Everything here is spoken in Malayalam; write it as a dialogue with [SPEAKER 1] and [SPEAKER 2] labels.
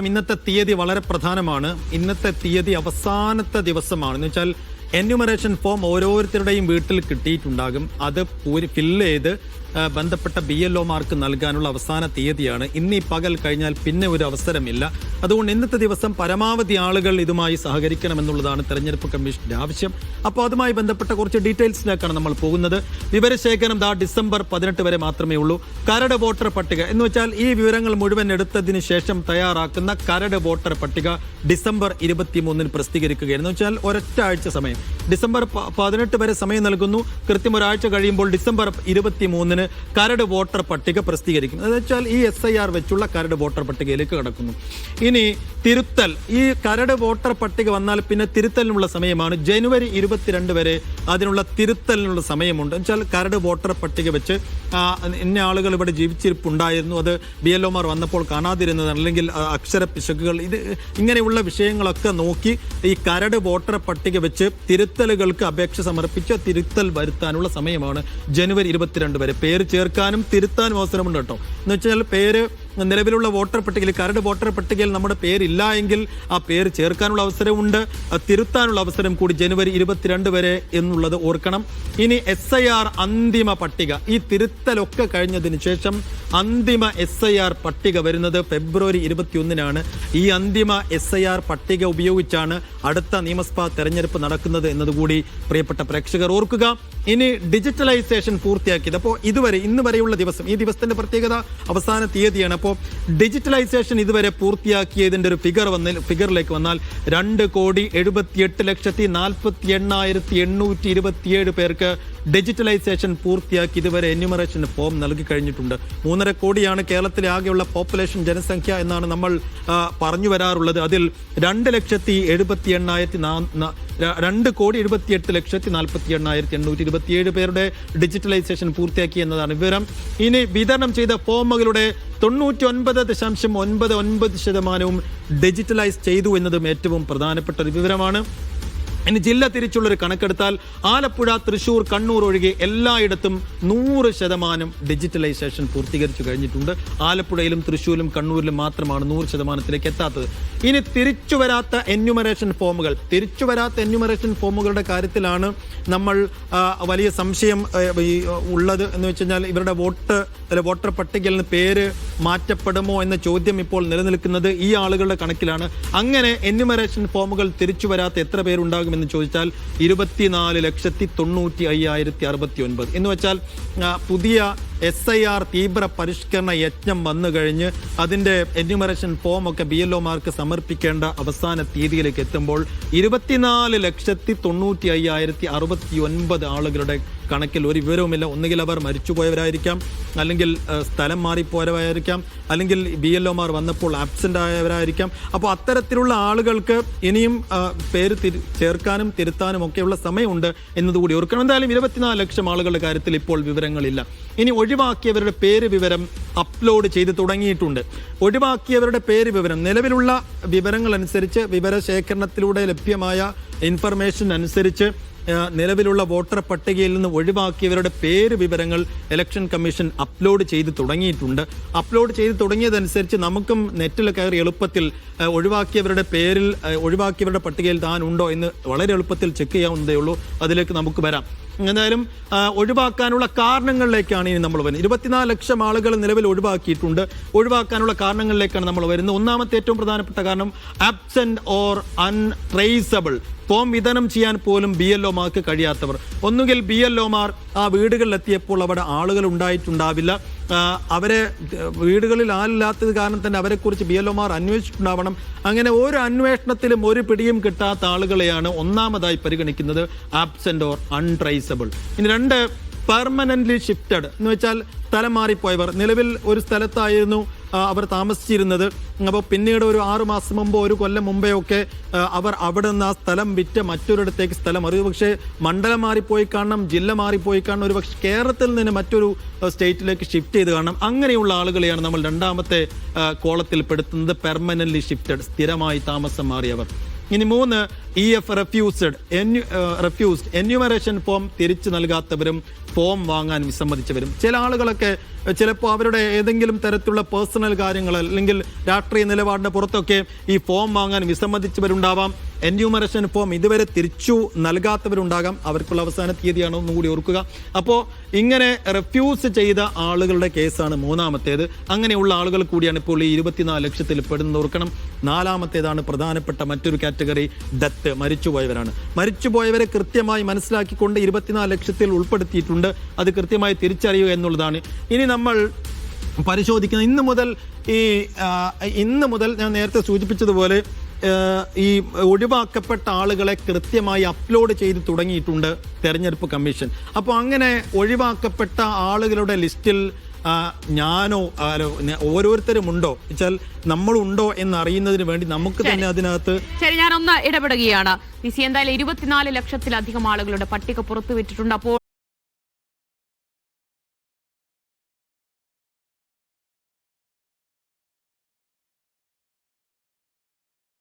[SPEAKER 1] സംബന്ധിച്ചിടത്തോളം ഇന്നത്തെ തീയതി വളരെ പ്രധാനമാണ്. ഇന്നത്തെ തീയതി അവസാനത്തെ ദിവസമാണ്. എന്ന് വെച്ചാൽ എന്യൂമറേഷൻ ഫോം ഓരോരുത്തരുടെയും വീട്ടിൽ കിട്ടിയിട്ടുണ്ടാകും. അത് ഫില്ല് ചെയ്ത് ബന്ധപ്പെട്ട ബി എൽ ഒമാർക്ക് നൽകാനുള്ള അവസാന തീയതിയാണ്. ഇന്ന് ഈ പകൽ കഴിഞ്ഞാൽ പിന്നെ ഒരു അവസരമില്ല. അതുകൊണ്ട് ഇന്നത്തെ ദിവസം പരമാവധി ആളുകൾ ഇതുമായി സഹകരിക്കണമെന്നുള്ളതാണ് തെരഞ്ഞെടുപ്പ് കമ്മീഷന്റെ ആവശ്യം. അപ്പോൾ അതുമായി ബന്ധപ്പെട്ട കുറച്ച് ഡീറ്റെയിൽസിലേക്കാണ് നമ്മൾ പോകുന്നത്. വിവരശേഖരം ദാ ഡിസംബർ പതിനെട്ട് വരെ മാത്രമേ ഉള്ളൂ. കരട് വോട്ടർ പട്ടിക. എന്ന് വെച്ചാൽ ഈ വിവരങ്ങൾ മുഴുവൻ എടുത്തതിന് ശേഷം തയ്യാറാക്കുന്ന കരട് വോട്ടർ പട്ടിക ഡിസംബർ ഇരുപത്തിമൂന്നിന് പ്രസിദ്ധീകരിക്കുകയാണ് എന്ന് വെച്ചാൽ ഒരൊറ്റ ആഴ്ച സമയം. ഡിസംബർ പതിനെട്ട് വരെ സമയം നൽകുന്നു. കൃത്യം ഒരാഴ്ച കഴിയുമ്പോൾ ഡിസംബർ ഇരുപത്തിമൂന്നിന് കരട് വോട്ടർ പട്ടിക പ്രസിദ്ധീകരിക്കും. എന്ന് വെച്ചാൽ ഈ എസ് ഐ ആർ വെച്ചുള്ള കരട് വോട്ടർ പട്ടികയിലേക്ക് കടക്കുന്നു. ഇനി തിരുത്തൽ. ഈ കരട് വോട്ടർ പട്ടിക വന്നാൽ പിന്നെ തിരുത്തലിനുള്ള സമയമാണ്. ജനുവരി ഇരുപത്തിരണ്ട് വരെ അതിനുള്ള തിരുത്തലിനുള്ള സമയമുണ്ട്. എന്നുവെച്ചാൽ കരട് വോട്ടർ പട്ടിക വെച്ച് ഇന്ന ആളുകൾ ഇവിടെ ജീവിച്ചിരിപ്പുണ്ടായിരുന്നു. അത് ബി എൽ ഒമാർ വന്നപ്പോൾ കാണാതിരുന്നത് അല്ലെങ്കിൽ അക്ഷര പിശകുകൾ ഇത് ഇങ്ങനെയുള്ള വിഷയങ്ങളൊക്കെ നോക്കി ഈ കരട് വോട്ടർ പട്ടിക വെച്ച് തിരുത്തലുകൾക്ക് അപേക്ഷ സമർപ്പിച്ച് തിരുത്തൽ വരുത്താനുള്ള സമയമാണ് ജനുവരി ഇരുപത്തിരണ്ട് വരെ. പേര് ചേർക്കാനും തിരുത്താനും അവസരമുണ്ട് കേട്ടോ. എന്ന് വെച്ചാൽ പേര് നിലവിലുള്ള വോട്ടർ പട്ടികയിൽ കരട് വോട്ടർ പട്ടികയിൽ നമ്മുടെ പേരില്ല എങ്കിൽ ആ പേര് ചേർക്കാനുള്ള അവസരമുണ്ട്. തിരുത്താനുള്ള അവസരം കൂടി ജനുവരി ഇരുപത്തിരണ്ട് വരെ എന്നുള്ളത് ഓർക്കണം. ഇനി എസ് ഐ ആർ അന്തിമ പട്ടിക. ഈ തിരുത്തലൊക്കെ കഴിഞ്ഞതിന് ശേഷം അന്തിമ എസ് ഐ ആർ പട്ടിക വരുന്നത് ഫെബ്രുവരി ഇരുപത്തിയൊന്നിനാണ്. ഈ അന്തിമ എസ് ഐ ആർ പട്ടിക ഉപയോഗിച്ചാണ് അടുത്ത നിയമസഭാ തെരഞ്ഞെടുപ്പ് നടക്കുന്നത് എന്നതുകൂടി പ്രിയപ്പെട്ട പ്രേക്ഷകർ ഓർക്കുക. ഇനി ഡിജിറ്റലൈസേഷൻ പൂർത്തിയാക്കിയത്. അപ്പോൾ ഇതുവരെ ഇന്ന് വരെയുള്ള ദിവസം ഈ ദിവസത്തിന്റെ പ്രത്യേകത അവസാന തീയതിയാണ്. അപ്പോൾ ഡിജിറ്റലൈസേഷൻ ഇതുവരെ പൂർത്തിയാക്കിയതിന്റെ ഒരു ഫിഗർ വന്ന ഫിഗറിലേക്ക് വന്നാൽ രണ്ട് കോടി എഴുപത്തിയെട്ട് ലക്ഷത്തി നാൽപ്പത്തി എണ്ണായിരത്തി എണ്ണൂറ്റി ഇരുപത്തിയേഴ് പേർക്ക് ഡിജിറ്റലൈസേഷൻ പൂർത്തിയാക്കി ഇതുവരെ എന്യൂമറേഷൻ ഫോം നൽകി കഴിഞ്ഞിട്ടുണ്ട്. മൂന്നര കോടിയാണ് കേരളത്തിലെ ആകെയുള്ള പോപ്പുലേഷൻ ജനസംഖ്യ എന്നാണ് നമ്മൾ പറഞ്ഞു വരാറുള്ളത്. അതിൽ രണ്ട് ലക്ഷത്തി എഴുപത്തി എണ്ണായിരത്തി രണ്ട് കോടി എഴുപത്തിയെട്ട് ലക്ഷത്തി നാൽപ്പത്തി എണ്ണായിരത്തി എണ്ണൂറ്റി ഇരുപത്തിയേഴ് പേരുടെ ഡിജിറ്റലൈസേഷൻ പൂർത്തിയാക്കി എന്നതാണ് വിവരം. ഇനി വിതരണം ചെയ്ത ഫോമുകളുടെ തൊണ്ണൂറ്റി ഒൻപത് ദശാംശം ഒൻപത് ഒൻപത് ശതമാനവും ഡിജിറ്റലൈസ് ചെയ്തു എന്നതും ഏറ്റവും പ്രധാനപ്പെട്ട ഒരു വിവരമാണ്. ഇനി ജില്ല തിരിച്ചുള്ളൊരു കണക്കെടുത്താൽ ആലപ്പുഴ തൃശൂർ കണ്ണൂർ ഒഴികെ എല്ലായിടത്തും നൂറ് ശതമാനം ഡിജിറ്റലൈസേഷൻ പൂർത്തീകരിച്ചു കഴിഞ്ഞിട്ടുണ്ട്. ആലപ്പുഴയിലും തൃശൂരിലും കണ്ണൂരിലും മാത്രമാണ് നൂറ് ശതമാനത്തിലേക്ക് എത്താത്തത്. ഇനി തിരിച്ചു വരാത്ത എന്യൂമറേഷൻ ഫോമുകൾ തിരിച്ചു വരാത്ത എന്യൂമറേഷൻ ഫോമുകളുടെ കാര്യത്തിലാണ് നമ്മൾ വലിയ സംശയം ഉള്ളത് എന്ന് വെച്ച് കഴിഞ്ഞാൽ ഇവരുടെ വോട്ട് വോട്ടർ പട്ടികയിൽ നിന്ന് പേര് മാറ്റപ്പെടുമോ എന്ന ചോദ്യം ഇപ്പോൾ നിലനിൽക്കുന്നത് ഈ ആളുകളുടെ കണക്കിലാണ്. അങ്ങനെ എന്യൂമറേഷൻ ഫോമുകൾ തിരിച്ചു വരാത്ത എത്ര പേരുണ്ടാകുമെന്ന് ചോദിച്ചാൽ ഇരുപത്തിനാല് ലക്ഷത്തി തൊണ്ണൂറ്റി അയ്യായിരത്തി അറുപത്തി ഒൻപത്. എന്ന് വെച്ചാൽ പുതിയ എസ് ഐ ആർ തീവ്ര പരിഷ്കരണ യജ്ഞം വന്നു കഴിഞ്ഞ് അതിന്റെ എന്യൂമറേഷൻ ഫോം ഒക്കെ ബി എൽ ഒമാർക്ക് സമർപ്പിക്കേണ്ട അവസാന തീയതിയിലേക്ക് എത്തുമ്പോൾ ഇരുപത്തിനാല് ലക്ഷത്തി തൊണ്ണൂറ്റി അയ്യായിരത്തി അറുപത്തി ഒൻപത് ആളുകളുടെ കണക്കിൽ ഒരു വിവരവുമില്ല. ഒന്നുകിൽ അവർ മരിച്ചുപോയവരായിരിക്കാം അല്ലെങ്കിൽ സ്ഥലം മാറിപ്പോയവരായിരിക്കാം അല്ലെങ്കിൽ ബി എൽ ഒമാർ വന്നപ്പോൾ ആബ്സെന്റ് ആയവരായിരിക്കാം. അപ്പോൾ അത്തരത്തിലുള്ള ആളുകൾക്ക് ഇനിയും പേര് തിരി- ചേർക്കാനും തിരുത്താനും ഒക്കെയുള്ള സമയമുണ്ട് എന്നതുകൂടി ഓർക്കണം. എന്തായാലും ഇരുപത്തിനാല് ലക്ഷം ആളുകളുടെ കാര്യത്തിൽ ഇപ്പോൾ വിവരങ്ങളില്ല. ഇനി ഒഴിവാക്കിയവരുടെ പേര് വിവരം അപ്ലോഡ് ചെയ്ത് തുടങ്ങിയിട്ടുണ്ട്. ഒഴിവാക്കിയവരുടെ പേര് വിവരം നിലവിലുള്ള വിവരങ്ങൾ അനുസരിച്ച് വിവരശേഖരണത്തിലൂടെ ലഭ്യമായ ഇൻഫർമേഷൻ അനുസരിച്ച് നിലവിലുള്ള വോട്ടർ പട്ടികയിൽ നിന്ന് ഒഴിവാക്കിയവരുടെ പേര് വിവരങ്ങൾ ഇലക്ഷൻ കമ്മീഷൻ അപ്ലോഡ് ചെയ്ത് തുടങ്ങിയിട്ടുണ്ട്. അപ്ലോഡ് ചെയ്ത് തുടങ്ങിയതനുസരിച്ച് നമുക്കും നെറ്റിൽ കയറി എളുപ്പത്തിൽ ഒഴിവാക്കിയവരുടെ പേരിൽ ഒഴിവാക്കിയവരുടെ പട്ടികയിൽ താൻ ഉണ്ടോ എന്ന് വളരെ എളുപ്പത്തിൽ ചെക്ക് ചെയ്യാവുന്നതേ ഉള്ളൂ. അതിലേക്ക് നമുക്ക് വരാം. എന്തായാലും ഒഴിവാക്കാനുള്ള കാരണങ്ങളിലേക്കാണ് ഇനി നമ്മൾ വരുന്നത്. ഇരുപത്തിനാല് ലക്ഷം ആളുകൾ നിലവിൽ ഒഴിവാക്കിയിട്ടുണ്ട്. ഒഴിവാക്കാനുള്ള കാരണങ്ങളിലേക്കാണ് നമ്മൾ വരുന്നത്. ഒന്നാമത്തെ ഏറ്റവും പ്രധാനപ്പെട്ട കാരണം ആബ്സെന്റ് ഓർ അൺട്രേസബിൾ ഫോം വിതരണം ചെയ്യാൻ പോലും ബി എൽ ഒമാർക്ക് കഴിയാത്തവർ. ഒന്നുകിൽ ബി എൽ ഒമാർ ആ വീടുകളിലെത്തിയപ്പോൾ അവിടെ ആളുകൾ ഉണ്ടായിട്ടുണ്ടാവില്ല. അവരെ വീടുകളിൽ ആളില്ലാത്തത് കാരണം തന്നെ അവരെക്കുറിച്ച് ബി എൽ ഒമാർ അന്വേഷിച്ചിട്ടുണ്ടാവണം. അങ്ങനെ ഒരു അന്വേഷണത്തിലും ഒരു പിടിയും കിട്ടാത്ത ആളുകളെയാണ് ഒന്നാമതായി പരിഗണിക്കുന്നത്. ആബ്സെന്റ് ഓർ അൺട്രേസബിൾ ഇനി രണ്ട് പെർമനന്റ്ലി ഷിഫ്റ്റഡ് എന്ന് വെച്ചാൽ സ്ഥലം മാറിപ്പോയവർ നിലവിൽ ഒരു സ്ഥലത്തായിരുന്നു അവർ താമസിച്ചിരുന്നത്. അപ്പോൾ പിന്നീട് ഒരു ആറു മാസം മുമ്പോ ഒരു കൊല്ലം മുമ്പേ ഒക്കെ അവർ അവിടെ നിന്ന് ആ സ്ഥലം വിറ്റ് മറ്റൊരിടത്തേക്ക് സ്ഥലം ഒരു പക്ഷേ മണ്ഡലം മാറിപ്പോയി കാണണം ജില്ല മാറിപ്പോയി കാണണം ഒരു പക്ഷേ കേരളത്തിൽ നിന്ന് മറ്റൊരു സ്റ്റേറ്റിലേക്ക് ഷിഫ്റ്റ് ചെയ്ത് കാണണം. അങ്ങനെയുള്ള ആളുകളെയാണ് നമ്മൾ രണ്ടാമത്തെ കോളത്തിൽ പെടുത്തുന്നത് പെർമനന്റ്ലി ഷിഫ്റ്റഡ് സ്ഥിരമായി താമസം മാറിയവർ. ഇനി മൂന്ന് E F refused refused enumeration form തിരിച്ചു നൽകാത്തവരും ഫോം വാങ്ങാൻ വിസമ്മതിച്ചവരും. ചില ആളുകളൊക്കെ ചിലപ്പോൾ അവരുടെ ഏതെങ്കിലും തരത്തിലുള്ള പേഴ്സണൽ കാര്യങ്ങൾ അല്ലെങ്കിൽ രാഷ്ട്രീയ നിലപാടിന്റെ പുറത്തൊക്കെ ഈ ഫോം വാങ്ങാൻ വിസമ്മതിച്ചവരുണ്ടാവാം. എന്യൂമറേഷൻ ഫോം ഇതുവരെ തിരിച്ചു നൽകാത്തവരുണ്ടാകാം. അവർക്കുള്ള അവസാന തീയതിയാണോ ഒന്നും കൂടി ഓർക്കുക. അപ്പോൾ ഇങ്ങനെ റെഫ്യൂസ് ചെയ്ത ആളുകളുടെ കേസാണ് മൂന്നാമത്തേത്. അങ്ങനെയുള്ള ആളുകൾ കൂടിയാണ് ഇപ്പോൾ ഈ ഇരുപത്തിനാല് ലക്ഷത്തിൽ പെടുന്നത്. ഓർക്കണം. നാലാമത്തേതാണ് പ്രധാനപ്പെട്ട മറ്റൊരു കാറ്റഗറി ഡെത്ത് മരിച്ചുപോയവരാണ്. മരിച്ചുപോയവരെ കൃത്യമായി മനസ്സിലാക്കിക്കൊണ്ട് ഇരുപത്തിനാല് ലക്ഷത്തിൽ ഉൾപ്പെടുത്തിയിട്ടുണ്ട്. അത് കൃത്യമായി തിരിച്ചറിയുക എന്നുള്ളതാണ്. ഇനി നമ്മൾ പരിശോധിക്കുന്നത് ഇന്ന് മുതൽ ഈ ഇന്ന് മുതൽ ഞാൻ നേരത്തെ സൂചിപ്പിച്ചതുപോലെ ഈ ഒഴിവാക്കപ്പെട്ട ആളുകളെ കൃത്യമായി അപ്ലോഡ് ചെയ്ത് തുടങ്ങിയിട്ടുണ്ട് തെരഞ്ഞെടുപ്പ് കമ്മീഷൻ. അപ്പോൾ അങ്ങനെ ഒഴിവാക്കപ്പെട്ട ആളുകളുടെ ലിസ്റ്റിൽ ഞാനോ ആരോ ഓരോരുത്തരും ഉണ്ടോ? വെച്ചാൽ നമ്മളുണ്ടോ എന്ന് അറിയുന്നതിന് വേണ്ടി നമുക്ക് തന്നെ അതിനകത്ത്
[SPEAKER 2] ശരി ഞാൻ ഒന്ന് ഇടപെടുകയാണ് എന്തായാലും ഇരുപത്തിനാല് ലക്ഷത്തിലധികം ആളുകളുടെ പട്ടിക പുറത്തുവിട്ടിട്ടുണ്ട്. അപ്പോൾ